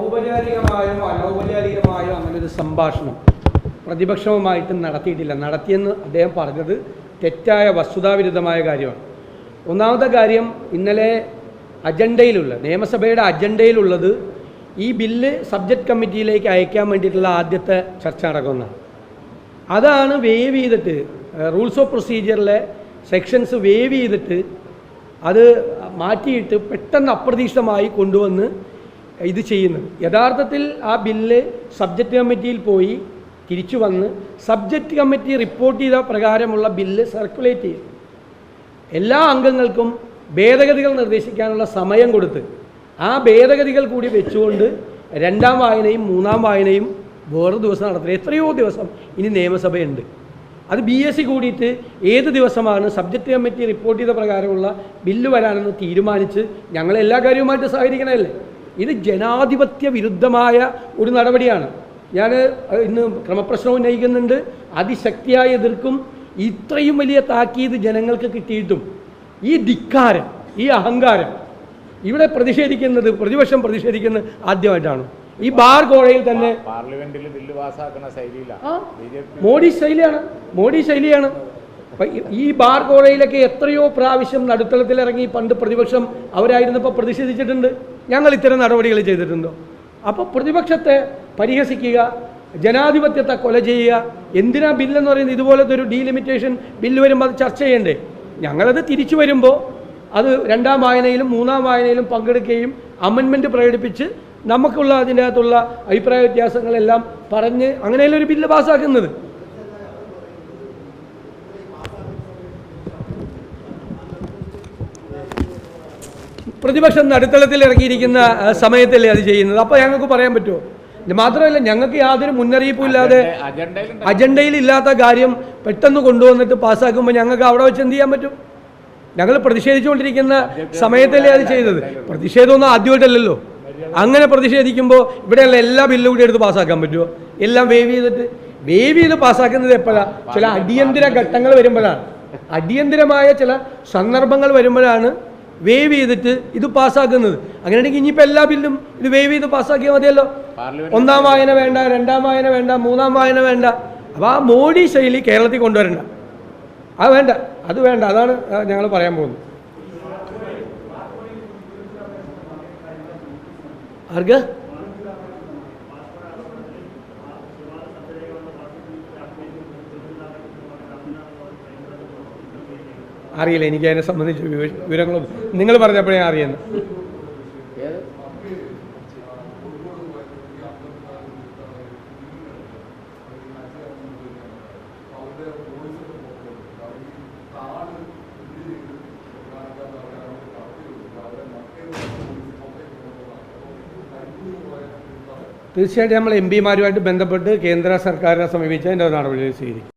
ഔപചാരികമായോ അനൗപചാരികമായോ അങ്ങനെ ഒരു സംഭാഷണം പ്രതിപക്ഷവുമായിട്ട് നടത്തിയിട്ടില്ല. നടത്തിയെന്ന് അദ്ദേഹം പറഞ്ഞത് തെറ്റായ വസ്തുതാവിരുദ്ധമായ കാര്യമാണ്. ഒന്നാമത്തെ കാര്യം ഇന്നലെ അജണ്ടയിലുള്ള നിയമസഭയുടെ അജണ്ടയിലുള്ളത് ഈ ബില്ല് സബ്ജക്റ്റ് കമ്മിറ്റിയിലേക്ക് അയക്കാൻ വേണ്ടിയിട്ടുള്ള ആദ്യത്തെ ചർച്ച നടക്കുന്നതാണ് അതാണ് വേവ് ചെയ്തിട്ട് റൂൾസ് ഓഫ് പ്രൊസീജിയറിലെ സെക്ഷൻസ് വേവ് ചെയ്തിട്ട് അത് മാറ്റിയിട്ട് പെട്ടെന്ന് അപ്രതീക്ഷിതമായി കൊണ്ടുവന്ന് ഇത് ചെയ്യുന്നത് യഥാർത്ഥത്തിൽ ആ ബില്ല് സബ്ജക്റ്റ് കമ്മിറ്റിയിൽ പോയി തിരിച്ചു വന്ന് സബ്ജക്റ്റ് കമ്മിറ്റി റിപ്പോർട്ട് ചെയ്ത പ്രകാരമുള്ള ബില്ല് സർക്കുലേറ്റ് ചെയ്തു. എല്ലാ അംഗങ്ങൾക്കും ഭേദഗതികൾ നിർദ്ദേശിക്കാനുള്ള സമയം കൊടുത്ത് ആ ഭേദഗതികൾ കൂടി വെച്ചുകൊണ്ട് രണ്ടാം വായനയും മൂന്നാം വായനയും വേറെ ദിവസം നടത്തുന്നത് എത്രയോ ദിവസം ഇനി നിയമസഭയുണ്ട്. അത് ബി എസ് സി കൂടിയിട്ട് ഏത് ദിവസമാണ് സബ്ജക്റ്റ് കമ്മിറ്റി റിപ്പോർട്ട് ചെയ്ത പ്രകാരമുള്ള ബില്ല് വരാനെന്ന് തീരുമാനിച്ച് ഞങ്ങൾ എല്ലാ കാര്യവുമായിട്ട് സഹകരിക്കണമല്ലേ? ഇത് ജനാധിപത്യ വിരുദ്ധമായ ഒരു നടപടിയാണ്. ഞാൻ ഇന്ന് ക്രമപ്രശ്നം ഉന്നയിക്കുന്നുണ്ട്. അതിശക്തിയായി എതിർക്കും ഇത്രയും വലിയ താക്കീത് ജനങ്ങൾക്ക് കിട്ടിയിട്ടും ഈ ധിക്കാരം ഈ അഹങ്കാരം ഇവിടെ പ്രതിഷേധിക്കുന്നത് പ്രതിപക്ഷം പ്രതിഷേധിക്കുന്നത് ആദ്യമായിട്ടാണ്. ഈ ബാർ കോഴയിൽ തന്നെ പാർലമെന്റിൽ ബില്ല് പാസ്സാക്കുന്ന ശൈലിയിലാണ് മോഡി ശൈലിയാണ് മോഡി ശൈലിയാണ്. ഈ- ഈ ബാർ കോഴയിലൊക്കെ എത്രയോ പ്രാവശ്യം നടുത്തളത്തിൽ ഇറങ്ങി പണ്ട് പ്രതിപക്ഷം അവരായിരുന്നപ്പോൾ പ്രതിഷേധിച്ചിട്ടുണ്ട്. ഞങ്ങൾ ഇത്തരം നടപടികൾ ചെയ്തിട്ടുണ്ടോ? അപ്പോൾ പ്രതിപക്ഷത്തെ പരിഹസിക്കുക ജനാധിപത്യത്തെ കൊല ചെയ്യുക എന്തിനാ ബില്ലെന്ന് പറയുന്നത് ഇതുപോലത്തെ ഒരു ഡീലിമിറ്റേഷൻ ബില്ല് വരുമ്പോൾ അത് ചർച്ച ചെയ്യണ്ടേ? ഞങ്ങളത് തിരിച്ചു വരുമ്പോൾ അത് രണ്ടാം വായനയിലും മൂന്നാം വായനയിലും പങ്കെടുക്കുകയും അമെൻമെന്റ് പ്രകടിപ്പിച്ച് നമുക്കുള്ള അതിന്റെ അകത്തുള്ള അഭിപ്രായ വ്യത്യാസങ്ങളെല്ലാം പറഞ്ഞ് അങ്ങനെയല്ല ഒരു ബില്ല് പാസ്സാക്കുന്നത് പ്രതിപക്ഷം നടുത്തളത്തിൽ ഇറങ്ങിയിരിക്കുന്ന സമയത്തല്ലേ അത് ചെയ്യുന്നത്? അപ്പോൾ ഞങ്ങൾക്ക് പറയാൻ പറ്റുമോ? മാത്രമല്ല ഞങ്ങൾക്ക് യാതൊരു മുന്നറിയിപ്പും ഇല്ലാതെ അജണ്ടയിൽ ഇല്ലാത്ത കാര്യം പെട്ടെന്ന് കൊണ്ടുവന്നിട്ട് പാസ്സാക്കുമ്പോൾ ഞങ്ങൾക്ക് അവിടെ വെച്ച് എന്ത് ചെയ്യാൻ പറ്റും? ഞങ്ങൾ പ്രതിഷേധിച്ചുകൊണ്ടിരിക്കുന്ന സമയത്തല്ലേ അത് ചെയ്തത്. പ്രതിഷേധമൊന്നും ആദ്യമായിട്ടല്ലല്ലോ. അങ്ങനെ പ്രതിഷേധിക്കുമ്പോൾ ഇവിടെയുള്ള എല്ലാ ബില്ലും കൂടി എടുത്ത് പാസ്സാക്കാൻ പറ്റുമോ? എല്ലാം വേവ് ചെയ്തിട്ട്. വേവ് ചെയ്ത് പാസ്സാക്കുന്നത് എപ്പോഴാണ് ചില അടിയന്തര ഘട്ടങ്ങൾ വരുമ്പോഴാണ്. അടിയന്തരമായ ചില സന്ദർഭങ്ങൾ വരുമ്പോഴാണ് വേവ് ചെയ്തിട്ട് ഇത് പാസ്സാക്കുന്നത്. അങ്ങനെയാണെങ്കിൽ ഇനിയിപ്പോൾ എല്ലാ ബില്ലും ഇത് വേവ് ചെയ്ത് പാസ്സാക്കിയാൽ മതിയല്ലോ. ഒന്നാം വായന വേണ്ട രണ്ടാം വായന വേണ്ട മൂന്നാം വായന വേണ്ട. അപ്പോൾ ആ മോഡി ശൈലി കേരളത്തിൽ കൊണ്ടുവരണ്ട. അത് വേണ്ട അത് വേണ്ട. അതാണ് ഞങ്ങൾ പറയാൻ പോകുന്നത്. ആർക്ക്? അറിയില്ല. എനിക്ക് അതിനെ സംബന്ധിച്ച് വിവരങ്ങളും നിങ്ങൾ പറഞ്ഞപ്പോഴേ അറിയുന്നു. തീർച്ചയായിട്ടും നമ്മൾ എം പിമാരുമായിട്ട് ബന്ധപ്പെട്ട് കേന്ദ്ര സർക്കാരിനെ സമീപിച്ച് അതിന്റെ നടപടികൾ സ്വീകരിക്കും.